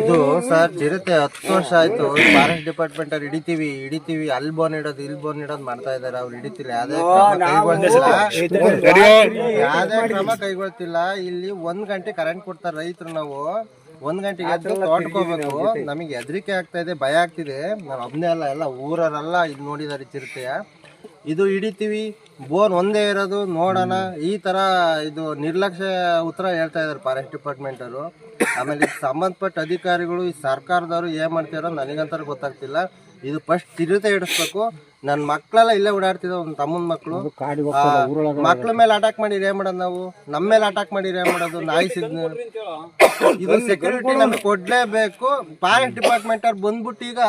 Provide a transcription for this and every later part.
ಇದು ಸರ್ ಚಿರತೆ ಹತ್ತು ವರ್ಷ ಆಯ್ತು. ಫಾರೆಸ್ಟ್ ಡಿಪಾರ್ಟ್ಮೆಂಟ್ ಅವ್ರು ಹಿಡಿತೀವಿ ಹಿಡಿತೀವಿ. ಅಲ್ಲಿ ಬೋನ್ ಇಡೋದು ಇಲ್ಲಿ ಬೋನ್ ಇಡೋದು ಮಾಡ್ತಾ ಇದಾರೆ ಅವ್ರು ಹಿಡಿತಿಲ್ಲ ಯಾವ್ದೇ ಕ್ರಮ ಕೈಗೊಳ್ತಿಲ್ಲ. ಯಾವ್ದೇ ಕ್ರಮ ಕೈಗೊಳ್ತಿಲ್ಲ. ಇಲ್ಲಿ ಒಂದ್ ಗಂಟೆ ಕರೆಂಟ್ ಕೊಡ್ತಾರೆ ರೈತರು ನಾವು. ಒಂದ್ ಗಂಟೆಗೆ ಎದ್ದು ತೋಟಕೋಬೇಕು ನಮಗೆ ಹೆದರಿಕೆ ಆಗ್ತಾ ಇದೆ ಭಯ ಆಗ್ತಿದೆ. ನಾವು ಒಬ್ನೇ ಅಲ್ಲ ಎಲ್ಲ ಊರರೆಲ್ಲ ಇದು ನೋಡಿದಾರೆ ಚಿರತೆಯ. ಇದು ಹಿಡಿತೀವಿ. ಬೋನ್ ಒಂದೇ ಇರೋದು ನೋಡೋಣ. ಈ ತರ ಇದು ನಿರ್ಲಕ್ಷ್ಯ ಉತ್ತರ ಹೇಳ್ತಾ ಇದ್ದಾರೆ ಫಾರೆಸ್ಟ್ ಡಿಪಾರ್ಟ್ಮೆಂಟ್ ಅವರು. ಆಮೇಲೆ ಇದಕ್ಕೆ ಸಂಬಂಧಪಟ್ಟ ಅಧಿಕಾರಿಗಳು ಈ ಸರ್ಕಾರದವರು ಏನು ಮಾಡ್ತಾರೋ ನನಗಂತರ ಗೊತ್ತಾಗ್ತಿಲ್ಲ. ಇದು ಫಸ್ಟ್ ತಿರುತೆ ಹಿಡಿಸ್ಬೇಕು. ನನ್ನ ಮಕ್ಕಳೆಲ್ಲ ಇಲ್ಲೇ ಓಡಾಡ್ತಿದ್ದ ಒಂದು ತಮ್ಮನ ಮಕ್ಕಳು ಮಕ್ಳ ಮೇಲೆ ಅಟ್ಯಾಕ್ ಮಾಡಿದ್ರೆ ಏನ್ ಮಾಡೋದು ನಾವು? ನಮ್ಮ ಮೇಲೆ ಅಟ್ಯಾಕ್ ಮಾಡಿದ್ರೆ ಏನ್ ಮಾಡೋದು? ನಾಯಿ ಸಿದ್ನ ಇದು ಸೆಕ್ಯೂರಿಟಿ ನಮ್ಗೆ ಕೊಡ್ಲೇಬೇಕು. ಫಾರೆಸ್ಟ್ ಡಿಪಾರ್ಟ್ಮೆಂಟ್ ಅವ್ರು ಬಂದ್ಬಿಟ್ಟು ಈಗ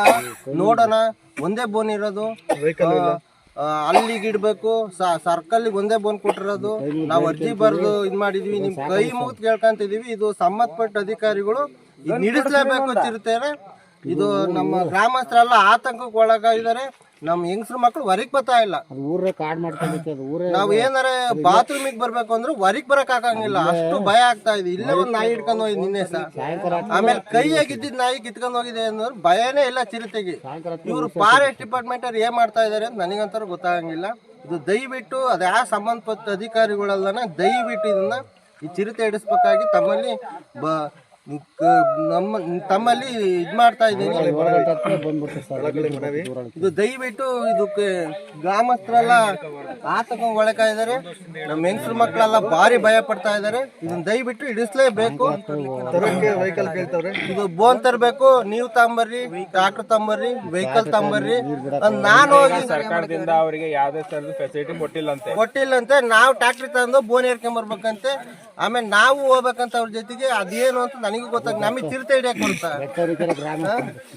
ನೋಡೋಣ. ಒಂದೇ ಬೋನ್ ಇರೋದು. ಅಲ್ಲಿಗೆ ಇಡ್ಬೇಕು ಸರ್ಕಲ್ ಒಂದೇ ಬೋನ್ ಕೊಟ್ಟಿರೋದು. ನಾವು ಅರ್ಜಿ ಬರ್ದು ಇದ್ ಮಾಡಿದ್ವಿ, ನಿಮ್ ಕೈ ಮುಗಿದು ಕೇಳ್ಕೊಂತಿದೀವಿ. ಇದು ಸಂಬಂಧಪಟ್ಟ ಅಧಿಕಾರಿಗಳು ಇದು ಅಂತ ಚಿರತೆನ ಇದು ನಮ್ಮ ಗ್ರಾಮಸ್ಥರೆಲ್ಲ ಆತಂಕಕ್ಕೆ ಒಳಗಾಗಿದ್ದಾರೆ. ನಮ್ಮ ಹೆಂಗಸ್ರ ಮಕ್ಕಳು ಹೊರಗೆ ಬರ್ತಾ ಇಲ್ಲ. ಅದು ಊರೇ ಕಾಡ್ ಮಾಡ್ಕೊಂಡೈತೆ ಅದು ಊರೇ ನಾವ್ ಏನಾರ ಬಾತ್ರೂಮಿಗೆ ಬರ್ಬೇಕು ಅಂದ್ರೆ ಹೊರಗ್ ಬರಕ್ ಆಗಂಗಿಲ್ಲ. ಅಷ್ಟು ಭಯ ಆಗ್ತಾ ಇದೆ. ಇಲ್ಲೇ ಒಂದ್ ನಾಯಿ ಹಿಡ್ಕೊಂಡು ಹೋಗಿ ನಿನ್ನೆ ಸಹ. ಸಾಯಂಕಾಲ ಆಮೇಲೆ ಕೈಯಾಗಿದ್ದಿದ್ ನಾಯಿ ಕಿತ್ಕೊಂಡ್ ಹೋಗಿದೆ ಅಂದ್ರೆ ಭಯನೇ ಇಲ್ಲ ಚಿರತೆಗೆ. ಇವ್ರು ಫಾರೆಸ್ಟ್ ಡಿಪಾರ್ಟ್ಮೆಂಟ್ ಅವ್ರು ಏನ್ ಮಾಡ್ತಾ ಇದಾರೆ ಅಂತ ನನಗಂತರ ಗೊತ್ತಾಗಂಗಿಲ್ಲ. ಇದು ದಯವಿಟ್ಟು ಅದ ಯಾವ ಸಂಬಂಧಪಟ್ಟ ಅಧಿಕಾರಿಗಳಲ್ಲನ ದಯವಿಟ್ಟು ಇದನ್ನ ಈ ಚಿರತೆ ಹಿಡಿಸ್ಬೇಕಾಗಿ ತಮ್ಮಲ್ಲಿ ಬ ನಮ್ಮ ತಮ್ಮಲ್ಲಿ ಇದ್ ಮಾಡ್ತಾ ಇದ್ದೀನಿ. ಇದು ದಯವಿಟ್ಟು ಇದಕ್ಕೆ ಗ್ರಾಮಸ್ಥರೆಲ್ಲ ಆತಂಕ ಒಳಕಾ ಇದಾರೆ ನಮ್ಮ ಹೆಂಗಸ್ರ ಮಕ್ಕಳೆಲ್ಲ ಭಾರಿ ಭಯ ಪಡ್ತಾ ಇದಾರೆ ಇದನ್ನ ದಯವಿಟ್ಟು ಇಡಿಸ್ಲೇಬೇಕು ವೆಹಿಕಲ್ ಕೇಳ್ತವ್ರೆ. ಇದು ಬೋನ್ ತರಬೇಕು. ನೀವು ತಗೊಂಬರ್ರಿ ಟ್ರಾಕ್ಟರ್ ತಗೊಂಬರ್ರಿ ವೆಹಿಕಲ್ ತಗೊಂಬರ್ರಿ. ಅಂದ್ ನಾನು ಹೋಗಿ ಸರ್ಕಾರದಿಂದ ಅವರಿಗೆ ಯಾವ್ದೇ ತರದ ಫೆಸಿಲಿಟಿ ಕೊಟ್ಟಿಲ್ಲಂತೆ. ಕೊಟ್ಟಿಲ್ಲಂತೆ. ನಾವು ಟ್ರಾಕ್ಟರ್ ತಂದು ಬೋನ್ ಏರ್ಕೊಂಬರ್ಬೇಕಂತೆ. ಆಮೇಲೆ ನಾವು ಹೋಗ್ಬೇಕಂತ ಅವ್ರ ಜೊತೆಗೆ ಅದೇನು ಅಂತ ನನಗೂ ಗೊತ್ತಾಗ ನಮಗೆ ಚಿರತೆ ಹಿಡಿಯಕ್ ಕೊಡ್ತಾ ಬೆಟ್ಟವರಿಕೆರೆ ಗ್ರಾಮ.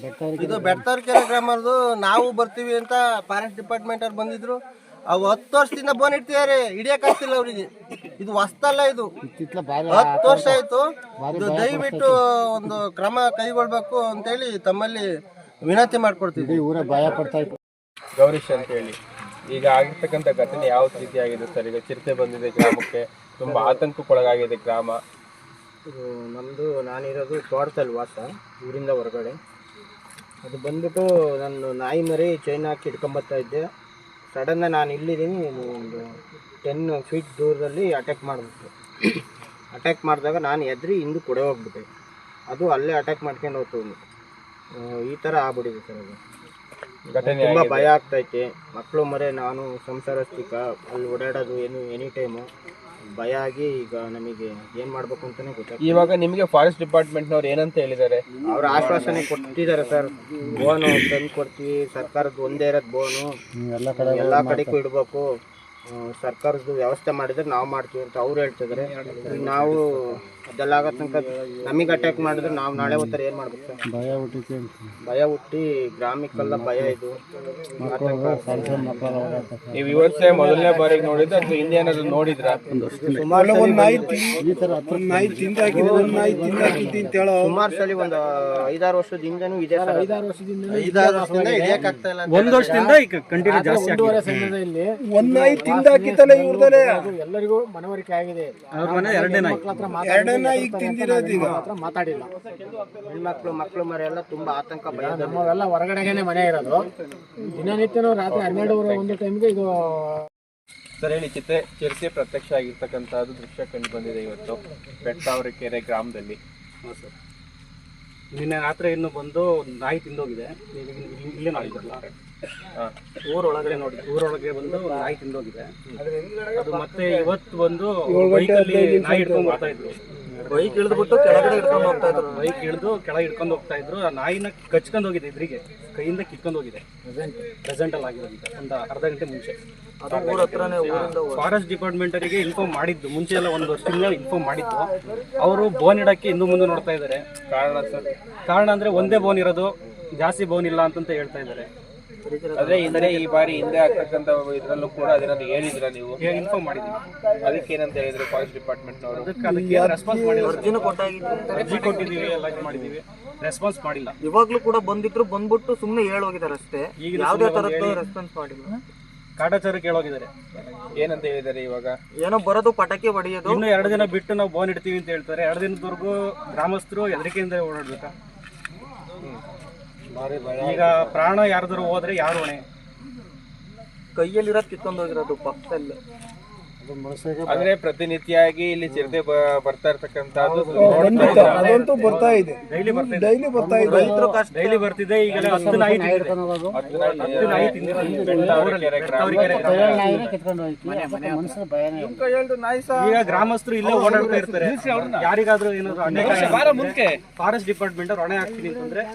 ಬೆಟ್ಟವರಿಕೆ ಇದು ಬೆಟ್ಟರ್ಕೆರೆ ಗ್ರಾಮದ್ದು ನಾವು ಬರ್ತೀವಿ ಅಂತ ಫಾರೆಸ್ಟ್ ಡಿಪಾರ್ಟ್ಮೆಂಟ್ ಅವ್ರು ಬಂದಿದ್ರು. ಅವು ಹತ್ತು ವರ್ಷದಿಂದ ಬೋನ್ ಇಡ್ತಿದಾರೆ ಹಿಡಿಯಕ್ ಆಗ್ತಿಲ್ಲ ಅವರಿಗೆ. ಇದು ಹೊಸ್ತಲ್ಲ ಇದು. ಹತ್ತು ವರ್ಷ ಆಯ್ತು. ಇದು ದಯವಿಟ್ಟು ಒಂದು ಕ್ರಮ ಕೈಗೊಳ್ಬೇಕು ಅಂತೇಳಿ ತಮ್ಮಲ್ಲಿ ವಿನಂತಿ ಮಾಡ್ಕೊಡ್ತಿದ್ವಿ. ಈ ಊರೇ ಭಯ ಪಡ್ತಾ ಇತ್ತು. ಗೌರೀಶ್ ಅಂತ ಹೇಳಿ. ಈಗ ಆಗಿರ್ತಕ್ಕಂಥ ಘಟನೆ ಯಾವ ರೀತಿ ಆಗಿದೆ ಸರ್? ಈಗ ಚಿರತೆ ಬಂದಿದೆ ಗ್ರಾಮಕ್ಕೆ. ತುಂಬಾ ಆತಂಕಕ್ಕೊಳಗಾಗಿದೆ ಗ್ರಾಮ. ಇದು ನಮ್ಮದು ನಾನಿರೋದು ತೋಟದಲ್ಲಿ ವಾಸ ಊರಿಂದ ಹೊರಗಡೆ. ಅದು ಬಂದ್ಬಿಟ್ಟು ನಾನು ನಾಯಿ ಮರಿ ಚೈನ್ ಹಾಕಿ ಹಿಡ್ಕೊಂಬರ್ತಾ ಇದ್ದೆ. ಸಡನ್ನ ನಾನು ಇಲ್ಲಿದ್ದೀನಿ ಒಂದು ಟೆನ್ ಫೀಟ್ ದೂರದಲ್ಲಿ ಅಟ್ಯಾಕ್ ಮಾಡಿಬಿಟ್ಟು ಅಟ್ಯಾಕ್ ಮಾಡಿದಾಗ ನಾನು ಎದ್ರಿ ಹಿಂದೆ ಕೊಡೆ ಹೋಗ್ಬಿಟ್ಟೆ. ಅದು ಅಲ್ಲೇ ಅಟ್ಯಾಕ್ ಮಾಡ್ಕೊಂಡು ಹೋಗ್ತು ಈ ಥರ ಆಗ್ಬಿಟ್ಟಿದೆ ಸರ್ ಅದು. ಘಟನೆ ತುಂಬ ಭಯ ಆಗ್ತೈತೆ ಮಕ್ಕಳು ಮರೆ ನಾನು ಸಂಸಾರಸ್ತಿಕ ಅಲ್ಲಿ ಓಡಾಡೋದು ಏನು ಎನಿ ಟೈಮು ಭಯ ಆಗಿ ಈಗ ನಮಗೆ ಏನು ಮಾಡಬೇಕು ಅಂತಾನೆ ಗೊತ್ತಾಗ ಇವಾಗ ನಿಮಗೆ ಫಾರೆಸ್ಟ್ ಡಿಪಾರ್ಟ್ಮೆಂಟ್ ಡಿಪಾರ್ಟ್ಮೆಂಟ್ನವ್ರು ಏನಂತ ಹೇಳಿದ್ದಾರೆ? ಅವ್ರ ಆಶ್ವಾಸನೆ ಕೊಟ್ಟಿದ್ದಾರೆ ಸರ್. ಬೋನು ತಂದು ಕೊಡ್ತೀವಿ. ಸರ್ಕಾರದ ಒಂದೇ ಇರೋದು ಬೋನು. ಎಲ್ಲಾ ಕಡೆ ಎಲ್ಲ ಕಡೆಗೂ ಇಡಬೇಕು. ಸರ್ಕಾರದ ವ್ಯವಸ್ಥೆ ಮಾಡಿದ್ರೆ ನಾವು ಮಾಡ್ತೀವಿ ಅಂತ ಅವ್ರು ಹೇಳ್ತಿದ್ರೆ. ಈಗ ನಾವು ಅದೆಲ್ಲ ಆಗೋ ತನಕ ನಮಗೆ ಅಟ್ಯಾಕ್ ಮಾಡಿದ್ರೆ ನಾವು ನಾಳೆ ಹೋಗ್ತಾರೆ ಏನು ಮಾಡ್ಬೇಕು ಭಯ ಹುಟ್ಟಿ ಭಯ ಹುಟ್ಟಿ ಗ್ರಾಮಕ್ಕೆಲ್ಲ ಭಯ ಇದು. ನೀವು ಇವತ್ತೇ ಮೊದಲನೇ ಬಾರಿಗೆ ನೋಡಿದ್ರೆ ಅಥವಾ ಇಂಡಿಯಾನಲ್ಲಿ ಏನಾದ್ರು ನೋಡಿದ್ರ? ಸುಮಾರು ಈ ಅಂತ ಹೇಳೋ ಸುಮಾರು ಸಲ ಒಂದು ಐದಾರು ವರ್ಷದ ಹಿಂದೆನೂ ಇದೆ ಸರ್. ಐದಾರು ವರ್ಷದಿಂದ ಐದಾರು ವರ್ಷದಿಂದ ಹಿಡಿಯಕ್ ಆಗ್ತಾ ಇಲ್ಲ ಒಂದು ವರ್ಷದಿಂದ ಈಗ ಕಂಟಿನ್ಯೂ ಜಾಸ್ತಿ ಸಮಯದಲ್ಲಿ ಒಂದು ನಾಯಿ ಇವ್ರದಲ್ಲೇ? ಎಲ್ಲರಿಗೂ ಮನವರಿಕೆ ಆಗಿದೆ. ಅವ್ರ ಮನೆ ಎರಡನೇ ಎರಡನೇ ನಾಯಿ ತಿಂದಿರೋದು ಈಗ. ಹತ್ರ ಮಾತಾಡಿಲ್ಲ. ಹೆಣ್ಮಕ್ಳು ಮಕ್ಕಳು ಮರಿ ಎಲ್ಲ ತುಂಬಾ ಆತಂಕ ಭಯ. ನಮ್ಮವೆಲ್ಲ ಹೊರಗಡೆಗೇನೆ ಮನೆ ಇರೋದು. ದಿನನಿತ್ಯನೂ ರಾತ್ರಿ ಹನ್ನೆರಡುವರೆ ಒಂದು ಟೈಮ್ಗೆ ಇದು ಸರ್ ಹೇಳಿ ಚಿತೆ ಚಿರತೆ ಪ್ರತ್ಯಕ್ಷ ಆಗಿರ್ತಕ್ಕಂಥದ್ದು ದೃಶ್ಯ ಕಂಡು ಬಂದಿದೆ ಇವತ್ತು. ಬೆಟ್ಟಾವರ ಕೆರೆ ಗ್ರಾಮದಲ್ಲಿ ನಿನ್ನೆ ರಾತ್ರಿ ಇನ್ನು ಬಂದು ನಾಯಿ ತಿಂದೋಗಿದೆ. ಇಲ್ಲಿ- ಹಾ. ಊರೊಳಗಡೆ ನೋಡಿ ಊರೊಳಗೆ ಬಂದು ನಾಯಿ ತಿಂದೋಗಿದೆ. ಅದು ಮತ್ತೆ ಇವತ್ತು ಬಂದು ಬೈಕಲ್ಲಿ ನಾಯಿ ಹಿಡ್ಕೊಂಡು ಬರ್ತಾ ಇದ್ರು. ಬೈಕ್ ಇಳಿದ್ಬಿಟ್ಟು ಕೆಳಗಡೆ ಇಟ್ಕೊಂಡು ಹೋಗ್ತಾ ಇದ್ರು. ಬೈಕ್ ಇಳಿದು ಕೆಳಗೆ ಹಿಡ್ಕೊಂಡು ಹೋಗ್ತಾ ಇದ್ರು. ಆ ನಾಯಿನ ಕಚ್ಕೊಂಡು ಹೋಗಿದೆ ಇದ್ರಿಗೆ ಕೈಯಿಂದ ಕಿತ್ಕೊಂಡು ಹೋಗಿದೆ. ಪ್ರೆಸೆಂಟ್ ಅಲ್ಲಿ ಆಗಿರೋದು ಒಂದು ಅರ್ಧ ಗಂಟೆ ಮುಂಚೆ. ಊರ ಹತ್ರನೇ ಫಾರೆಸ್ಟ್ ಡಿಪಾರ್ಟ್ಮೆಂಟ್ ಅವರಿಗೆ ಇನ್ಫಾರ್ಮ್ ಮಾಡಿದ್ದು. ಮುಂಚೆ ಎಲ್ಲ ಒಂದು ತಿಂಗಳು ಇನ್ಫಾರ್ಮ್ ಮಾಡಿದ್ದು. ಅವರು ಬೋನ್ ಇಡಕ್ಕೆ ಇನ್ನು ಮುಂದೆ ನೋಡ್ತಾ ಇದ್ದಾರೆ. ಕಾರಣ ಸರ್. ಕಾರಣ ಅಂದ್ರೆ ಒಂದೇ ಬೋನ್ ಇರೋದು. ಜಾಸ್ತಿ ಬೋನ್ ಇಲ್ಲ ಅಂತಂತ ಹೇಳ್ತಾ ಇದ್ದಾರೆ. ಅದೇ ಹಿಂದೆ ಈ ಬಾರಿ ಹಿಂದೆ ಆಗ್ತಕ್ಕಂಥ ಇದ್ರಲ್ಲೂ ಕೂಡ ಅದನ್ನ ಹೇಳಿದ್ರ ನೀವು. ಇನ್ಫಾರ್ಮ್ ಮಾಡಿದ್ದೀವಿ ಅದಕ್ಕೆ ಏನಂತ ಹೇಳಿದ್ರು ಫಾರೆಸ್ಟ್ ಡಿಪಾರ್ಟ್ಮೆಂಟ್ನವರು ಅದಕ್ಕೆ ಅದಕ್ಕೆ ರೆಸ್ಪಾನ್ಸ್ ಮಾಡಿಲ್ಲ. ಅರ್ಜಿ ಕೊಟ್ಟಿದ್ದೀವಿ ಎಲ್ಲ ಮಾಡಿದ್ದೀವಿ. ರೆಸ್ಪಾನ್ಸ್ ಮಾಡಿಲ್ಲ. ಇವಾಗ್ಲೂ ಕೂಡ ಬಂದಿದ್ರು ಬಂದ್ಬಿಟ್ಟು ಸುಮ್ಮನೆ ಹೇಳೋಗಿದ್ದಾರೆ ಅಷ್ಟೇ. ಈಗ ಯಾವುದೇ ತರದ್ದು ರೆಸ್ಪಾನ್ಸ್ ಮಾಡಿಲ್ಲ. ಕಾಟಾಚಾರ ಕೇಳೋಗಿದ್ದಾರೆ ಏನಂತ ಹೇಳಿದ್ದಾರೆ ಇವಾಗ? ಏನೋ ಬರೋದು ಪಟಾಕಿ ಹೊಡೆಯೋದು. ಇನ್ನು ಎರಡು ದಿನ ಬಿಟ್ಟು ನಾವು ಬೋನ್ ಇಡ್ತೀವಿ ಅಂತ ಹೇಳ್ತಾರೆ. ಎರಡು ದಿನದವರೆಗೂ ಗ್ರಾಮಸ್ಥರು ಹೆದರಿಕೆಯಿಂದ ಓಡಾಡ್ಬೇಕಾ? ಈಗ ಪ್ರಾಣ ಯಾರ್ದಾರು ಹೋದ್ರೆ ಯಾರು ಹೊಣೆ? ಕೈಯಲ್ಲಿರೋದು ಕಿತ್ಕೊಂಡು ಹೋಗಿರೋದು ಪಕ್ಕದಲ್ಲಿ ಅಂದ್ರೆ ಪ್ರತಿನಿತ್ಯವಾಗಿ ಇಲ್ಲಿ ಚಿರತೆ ಬರ್ತಾ ಇರ್ತಕ್ಕಂಥದ್ದು ಅದಂತೂ ಬರ್ತಾ ಇದೆ. ಡೈಲಿ ಬರ್ತಿದೆ ಡೈಲಿ ಬರ್ತಾ ಇದೆ. ಡೈಲಿ ಬರ್ತಿದೆ. ಈಗ ಹತ್ತು ನಾಯಿ. ಹತ್ತು ನಾಯಿ. ಈಗ ಗ್ರಾಮಸ್ಥರು ಇಲ್ಲೇ ಓಡಾಡ್ತಾ ಇರ್ತಾರೆ. ಯಾರಿಗಾದ್ರೂ ಏನಾದ್ರು ಫಾರೆಸ್ಟ್ ಡಿಪಾರ್ಟ್ಮೆಂಟ್ ಅವ್ರು ಹೊಣೆ ಹಾಕ್ತೀನಿ ಅಂತಂದ್ರೆ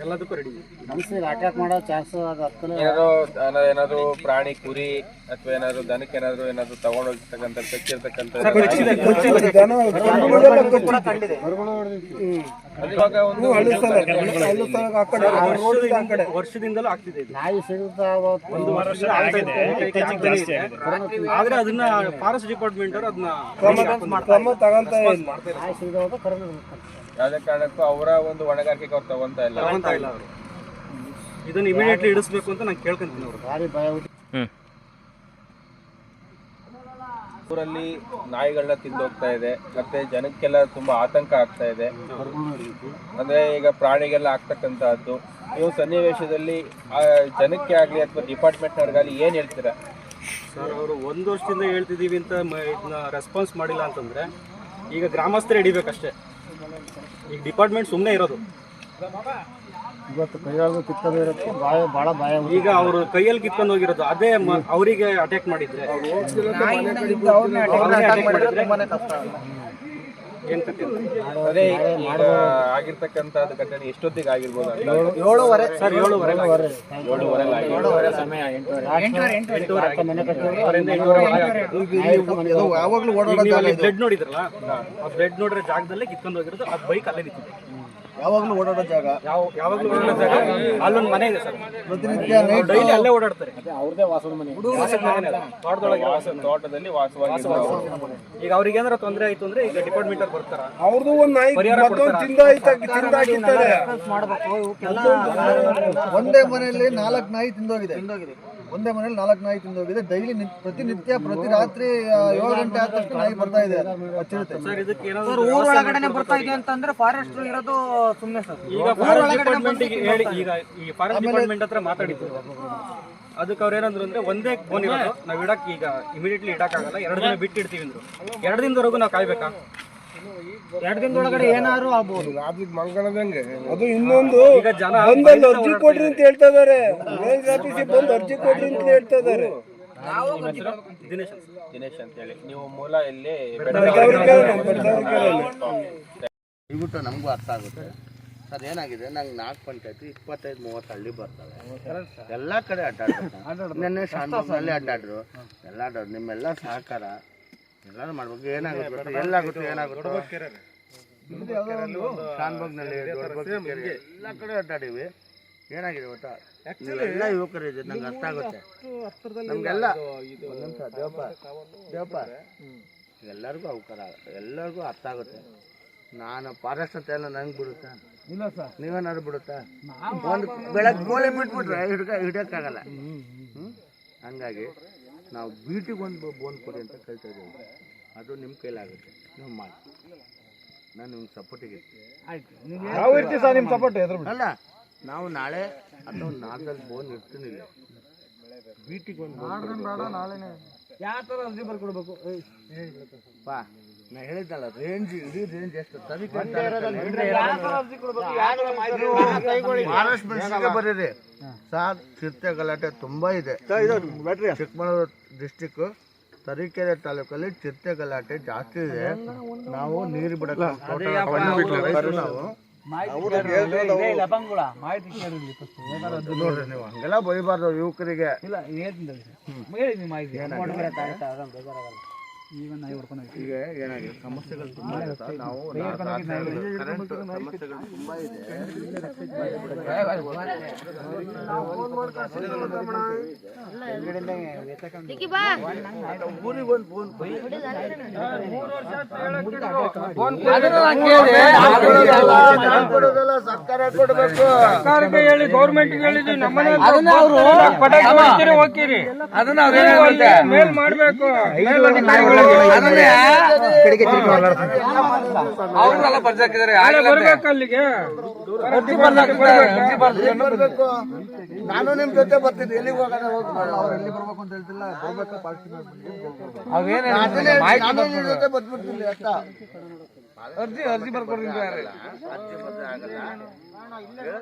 ಎಲ್ಲದಕ್ಕೂ ರೆಡಿ ಮನುಷ್ಯರಿಗೆ ಅಟ್ಯಾಕ್ ಮಾಡೋ ಚಾನ್ಸ್ ಅದು ಹತ್ತಲೇ ಏನಾದ್ರು ಏನಾದ್ರು ಪ್ರಾಣಿ ಕುರಿ ಅಥವಾ ಏನಾದ್ರು ದನಕ್ಕೆ ಏನಾದ್ರು ಏನಾದ್ರು ತಗೊಂಡೋಗಿರ್ತಕ್ಕಂಥ ಕಚ್ಚಿರ್ತಕ್ಕಂಥ. ಇವಾಗ ಒಂದು ವರ್ಷದಿಂದಲೂ ಆಗ್ತಿದೆ ಇದು. ನಾಯಿ ಸಿಗುತ್ತಾ ಅವತ್ತು? ಒಂದು ವರ್ಷ ಆದ್ರೆ ಅದನ್ನ ಫಾರೆಸ್ಟ್ ಡಿಪಾರ್ಟ್ಮೆಂಟ್ ಅವರು ಅದನ್ನ ಕ್ರಮ ತಗೊಂತ ಇಲ್ಲ ನಾಯಿ ಸಿಗದ ಕರೆದು ಯಾವ್ದೇ ಕಾರಣಕ್ಕೂ ಅವರ ಒಂದು ಹೊಣೆಗಾರಿಕೆಗೆ ಅವ್ರು ತಗೊಂತ ಇಲ್ಲ. ಇದನ್ನ ಇಮಿಡಿಯೇಟ್ಲಿ ಇಡಿಸ್ಬೇಕು ಅಂತ ನಾನು ಕೇಳ್ಕೊಂತೀನಿ ಅವರು ಭಾರಿ ಭಯ ಊರಲ್ಲಿ ನಾಯಿಗಳನ್ನ ತಿಂದು ಹೋಗ್ತಾ ಇದೆ. ಮತ್ತೆ ಜನಕ್ಕೆಲ್ಲ ತುಂಬಾ ಆತಂಕ ಆಗ್ತಾ ಇದೆ. ಅಂದ್ರೆ ಈಗ ಪ್ರಾಣಿಗೆಲ್ಲ ಆಗ್ತಕ್ಕಂತಹದ್ದು. ನೀವು ಸನ್ನಿವೇಶದಲ್ಲಿ ಆ ಜನಕ್ಕೆ ಆಗ್ಲಿ ಅಥವಾ ಡಿಪಾರ್ಟ್ಮೆಂಟ್ನವ್ರಿಗಾಗಲಿ ಏನ್ ಹೇಳ್ತೀರಾ? ಸರ್ ಅವರು ಒಂದು ವರ್ಷದಿಂದ ಹೇಳ್ತಿದೀವಿ ಅಂತ ಮ- ಇದನ್ನ ರೆಸ್ಪಾನ್ಸ್ ಮಾಡಿಲ್ಲ ಅಂತಂದ್ರೆ ಈಗ ಗ್ರಾಮಸ್ಥರೇ ಹಿಡಿಬೇಕಷ್ಟೇ. ಈಗ ಡಿಪಾರ್ಟ್ಮೆಂಟ್ ಸುಮ್ಮನೆ ಇರೋದು. ಇವತ್ತು ಕೈಯಾಗೂ ಕಿತ್ಕೊಂಡು ಇರೋದಕ್ಕೆ ಭಾಳ ಭಾಳ ಭಯ ಈಗ ಅವರು ಕೈಯಲ್ಲಿ ಕಿತ್ಕೊಂಡು ಹೋಗಿರೋದು ಅದೇ ಮ- ಅವರಿಗೆ ಅಟ್ಯಾಕ್ ಮಾಡಿದ್ರೆ. ಅವ್ರನ್ನೇ attack ಮಾಡಿದ್ರೆ ಏನ್ ಅದೇ ಆಗಿರ್ತಕ್ಕಂಥದ್ದು ಘಟನೆ ಎಷ್ಟೊತ್ತಿಗೆ ಆಗಿರ್ಬೋದು ಏಳುವರೆ ಸರ್ ಏಳುವರೆ ಎಂಟೂವರೆ. ಯಾವಾಗ್ಲೂ ಬ್ಲಡ್ ನೋಡಿದ್ರಲ್ಲ ಆ ಬ್ಲಡ್ ನೋಡಿರೋ ಜಾಗದಲ್ಲೇ ಕಿತ್ಕೊಂಡು ಹೋಗಿರೋದು ಆ ಬೈಕ್ ಅಲ್ಲೇ ನಿಂತಿದೆ ಯಾವಾಗ್ಲೂ ಓಡಾಡೋ ಜಾಗ. ಯಾವ ಯಾವಾಗಲೂ ಓಡಾಡೋ ಜಾಗ ಅಲ್ಲೊಂದು ಮನೆ ಇದೆ ಸರ್. ಪ್ರತಿನಿತ್ಯ ಡೈಲಿ ಅಲ್ಲೇ ಓಡಾಡ್ತಾರೆ. ಅವ್ರದೇ ವಾಸದ ಮನೆ. ವಾಸದ ಅದು. ತೋಟದೊಳಗೆ ವಾಸ ತೋಟದಲ್ಲಿ ಈಗ ಅವ್ರಿಗೆ ಏನಾರ ತೊಂದರೆ ಆಯ್ತು ಅಂದ್ರೆ ಈಗ ಡಿಪಾರ್ಟ್ಮೆಂಟ್ ಅವ್ರು ಬರ್ತಾರ. ಅವ್ರದ್ದು ಒಂದು ನಾಯಿ ಮತ್ತೊಂದು ಕೊಡ್ತಾರಾ? ತಿಂದಾಯ್ತಾ ತಿಂದಾಕಿರ್ತಾರೆ ಮಾಡ್ಬೇಕು ಒಂದೇ ಮನೆಯಲ್ಲಿ ನಾಲ್ಕು ನಾಯಿ ತಿಂದೋಗಿದೆ. ಒಂದೇ ಮನೇಲಿ ನಾಲ್ಕು ನಾಯಿ ತಿಂದೋಗಿದೆ ಡೈಲಿ ಪ್ರತಿನಿತ್ಯ ಪ್ರತಿ ರಾತ್ರಿ ಏಳು ಗಂಟೆ ಆದಷ್ಟು ತಕ್ಷಣ ನಾಯಿ ಬರ್ತಾ ಇದೆ. ಹಚ್ಚಿರುತ್ತೆ ಸರ್ ಇದಕ್ಕೆ ಏನಾದ್ರು ಊರ್ ಒಳಗಡೆನೆ ಬರ್ತಾ ಇದೆ ಅಂತಂದ್ರೆ ಫಾರೆಸ್ಟ್ ಇರೋದು ಸುಮ್ಮನೆ ಸರ್. ಈಗ ಫಾರೆಸ್ಟ್ ಡಿಪಾರ್ಟ್ಮೆಂಟ್ ಹೇಳಿ ಈಗ ಈ ಫಾರೆಸ್ಟ್ ಡಿಪಾರ್ಟ್ಮೆಂಟ್ ಹತ್ರ ಮಾತಾಡಿದ್ರು. ಅದಕ್ಕೆ ಅವ್ರು ಏನಂದ್ರು ಅಂದ್ರೆ ಒಂದೇ ಫೋನ್ ಇರೋದು. ನಾವ್ ಇಡಕ್ ಈಗ ಇಮಿಡಿಯೇಟ್ಲಿ ಇಡಕ್ ಆಗಲ್ಲ. ಎರಡು ದಿನ ಬಿಟ್ಟಿಡ್ತೀವಿ ಅಂದ್ರು. ಎರಡು ದಿನದವರೆಗೂ ನಾವು ಕಾಯ್ಬೇಕಾ? ಎರಡು ದಿನದೊಳಗಡೆ ಏನಾದ್ರು ಆಗ್ಬೋದು. ಅದು ಇನ್ನೊಂದು ಬಂದಲ್ಲಿ ಅರ್ಜಿ ಕೊಡ್ರಿ ಅಂತ ಹೇಳ್ತಾ ಇದಾರೆ. ರೇಂಜ್ ಆಫೀಸಿಗೆ ಬಂದು ಅರ್ಜಿ ಕೊಡ್ರಿ ಅಂತ ಹೇಳ್ತಾ ಇದಾರೆ. ದಿನೇಶ್ ಅಂತ. ದಿನೇಶ್ ಅಂತ ಹೇಳಿ. ನೀವು ಮೂಲ ಇಲ್ಲಿ ದಯವಿಟ್ಟು ನಮಗೂ ಅರ್ಥ ಆಗುತ್ತೆ. ಸರ್ ಏನಾಗಿದೆ? ನಂಗೆ ನಾಲ್ಕು ಪಂಚಾಯತಿ ಇಪ್ಪತ್ತೈದು ಮೂವತ್ತು ಹಳ್ಳಿ ಬರ್ತವೆ. ಎಲ್ಲ ಕಡೆ ಅಡ್ಡಾಡ್ತಾರೆ. ನಿನ್ನೆ ಶಾಂತಿ ಅಡ್ಡಾಡ್ರು. ಎಲ್ಲ ಅಡ್ಡಾಡ್ರು. ನಿಮ್ಮೆಲ್ಲ ಸಹಕಾರ. ಎಲ್ಲರೂ ಮಾಡ್ಬೇಕು. ಏನಾಗುತ್ತೆ ಗೊತ್ತಾ? ಎಲ್ಲಾಗುತ್ತೆ ಏನಾಗುತ್ತೆ ಶಾನ್ಭಾಗ್ನಲ್ಲಿ ಎಲ್ಲ ಕಡೆ ಅಡ್ಡಾಡಿವಿ. ಏನಾಗಿದೆ ಗೊತ್ತಾ? ಎಲ್ಲ ಯುವಕರಿದೆ ನಂಗೆ ಅರ್ಥ ಆಗುತ್ತೆ. ನಮಗೆಲ್ಲ ಒಂದ್ ನಿಮಿಷ ದೇವಪ್ಪ ದೇವಪ್ಪ. ಎಲ್ಲರಿಗೂ ಅವಕಾರ ಎಲ್ಲರಿಗೂ ಅರ್ಥ ಆಗುತ್ತೆ. ನಾನು ಫಾರೆಸ್ಟ್ ಅಂತ ಎಲ್ಲ ನಂಗೆ ಬಿಡುತ್ತಾ? ಇಲ್ಲ ಸರ್. ನೀವೇನಾದ್ರು ಬಿಡುತ್ತಾ? ಒಂದು ಬೆಳಗ್ಗೆ ಕೋಳಿ ಬಿಟ್ಬಿಟ್ರೆ ಹಿಡ್ಕ ಹಿಡಿಯೋಕ್ಕಾಗಲ್ಲ. ಹ್ಞೂ ಹಂಗಾಗಿ ನಾವು ಬೀಟಿಗೆ ಒಂದು ಬೋನ್ ಕೊಡಿ ಅಂತ ಕೇಳ್ತಾ ಇದ್ದೀವಿ. ಅದು ನಿಮ್ಮ ಕೈಲಾಗುತ್ತೆ. ನೀವು ಮಾಡಿ. ನಾನು ನಿಮ್ಗೆ ಸಪೋರ್ಟಿಗೆ ನಾವು ಇರ್ತೀವಿ ಸರ್ ನಿಮ್ಮ ಸಪೋರ್ಟ್ ಎದುರು ಅಲ್ಲ ನಾವು ನಾಳೆ ಅಥವಾ ನಾಲ್ಕಲ್ಲಿ ಬೋನ್ ಇರ್ತೀನಿ ಇಲ್ಲಿ ಬೀಟಿಗೆ ಒಂದು ಪಾ ನಾ ಹೇಳಿದ್ದಲ್ಲ ರೇಂಜ್ ಇಡೀ ರೇಂಜ್ ಎಷ್ಟು? ಮಹಾರಾಷ್ಟ್ರ ಬರೀರಿ. ಸಾಕ್ ಚಿರತೆ ಗಲಾಟೆ ತುಂಬಾ ಇದೆ. ಚಿಕ್ಕಮಗಳೂರು ಡಿಸ್ಟಿಕ್ ತರೀಕೆರೆ ತಾಲೂಕಲ್ಲಿ ಚಿರತೆ ಗಲಾಟೆ ಜಾಸ್ತಿ ಇದೆ. ನಾವು ನೀರು ಬಿಡಕ್ಕೆ ನಾವು. ನೋಡ್ರಿ ನೀವು ಹಂಗೆಲ್ಲ ಬೈಬಾರ್ದು ಯುವಕರಿಗೆ. ಈಗ ಏನಾಗಿದೆ? ಸಮಸ್ಯೆಗಳು ತುಂಬಾ ಇರುತ್ತೆ ನಾವು ಕರೆಂಟ್ ಸಮಸ್ಯೆಗಳು ತುಂಬಾ ಇದೆ. ಊರಿಗೆ ಒಂದು ಫೋನ್ ಕೊಡೋದಲ್ಲ ಸರ್ಕಾರ ಕೊಡಬೇಕು. ಸರ್ಕಾರಕ್ಕೆ ಹೇಳಿ ಗೌರ್ಮೆಂಟ್ ಹೇಳಿದ್ವಿ ನಮ್ಮನೆ ಹೋಗ್ತೀರಿ. ಅದನ್ನ ಅವ್ರು ಏನ್ ಹೇಳ್ತಾರೆ? ಮೇಲ್ ಮಾಡ್ಬೇಕು. ಅದನ್ನೇ ಅವ್ರನ್ನೆಲ್ಲ ಪರಿಚಯ ಬರ್ಸ್ಕೊಂಡು ನಾನು ನಿಮ್ ಜೊತೆ ಬರ್ತೀನಿ ಎಲ್ಲಿಗೆ ಹೋಗೋಣ ಹೋಗಿ ಅವ್ರು ಎಲ್ಲಿ ಬರ್ಬೇಕು ಅಂತ ಹೇಳ್ತಿಲ್ಲ. ಬರ್ಬೇಕು ಪಾರ್ಟಿ ಜೊತೆ ಬಂದ್ಬಿಡ್ತೀನಿ ಅಂತ ಅರ್ಜಿ ಅರ್ಜಿ ಬರ್ಕೊಡ್ತೀನಿ